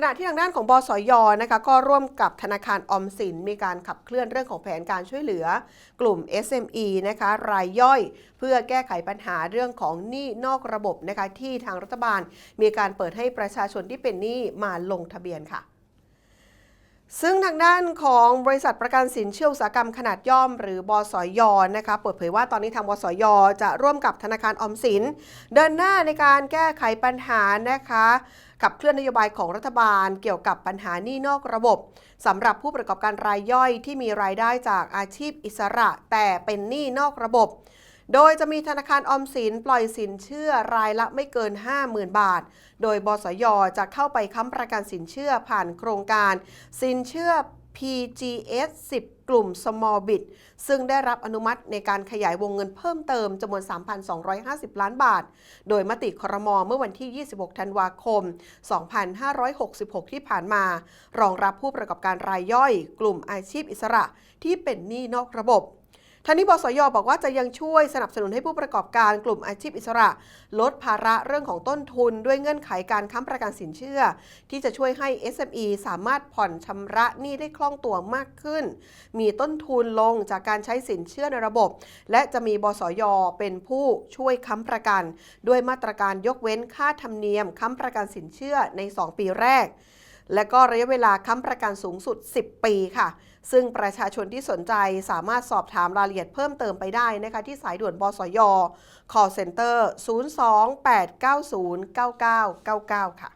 ขณะที่ทางด้านของบสยนะคะก็ร่วมกับธนาคารออมสิน มีการขับเคลื่อนเรื่องของแผนการช่วยเหลือกลุ่ม SME นะคะรายย่อย เพื่อแก้ไขปัญหาเรื่องของหนี้นอกระบบนะคะที่ทางรัฐบาล มีการเปิดให้ประชาชนที่เป็นหนี้มาลงทะเบียนค่ะ ซึ่งทางด้านของบริษัทประกันสินเชื่ออุตสาหกรรมขนาดย่อม หรือบสยนะคะเปิดเผยว่าตอนนี้ทางบสยจะร่วมกับธนาคารออมสิน เดินหน้าในการแก้ไขปัญหานะคะขับเคลื่อนนโยบายของรัฐบาลเกี่ยวกับปัญหาหนี้นอกระบบสำหรับผู้ประกอบการรายย่อยที่มีรายได้จากอาชีพอิสระ แต่เป็นหนี้นอกระบบ โดยจะมีธนาคารออมสินปล่อยสินเชื่อรายละไม่เกิน 50,000 บาท โดยบสยจะเข้าไปค้ำประกันสินเชื่อผ่านโครงการ สินเชื่อ PGS 10 กลุ่ม Small Bit ซึ่งได้รับอนุมัติในการขยายวงเงินเพิ่มเติมจำนวน 3,250 ล้านบาท โดยมติครมเมื่อวันที่ 26 ธันวาคม 2566 ที่ผ่านมา รองรับผู้ประกอบการรายย่อย กลุ่มอาชีพอิสระที่เป็นหนี้นอกระบบ ทางนี้บสยบอกว่าจะยังช่วยสนับสนุนให้ผู้ประกอบการกลุ่มอาชีพอิสระ ลดภาระเรื่องของต้นทุน ด้วยเงื่อนไขการค้ำประกันสินเชื่อ ที่จะช่วยให้ SME สามารถผ่อนชำระหนี้ได้คล่องตัวมากขึ้น มีต้นทุนลงจากการใช้สินเชื่อในระบบ และจะมีบสยเป็นผู้ช่วยค้ำประกัน ด้วยมาตรการยกเว้นค่าธรรมเนียมค้ำประกันสินเชื่อใน 2 ปีแรก และก็ระยะเวลาค้ำประกันสูงสุด 10 ปีค่ะ ซึ่งประชาชนที่สนใจสามารถสอบถามรายละเอียดเพิ่มเติมไปได้นะคะที่สายด่วนบสย call center 028909999 ค่ะ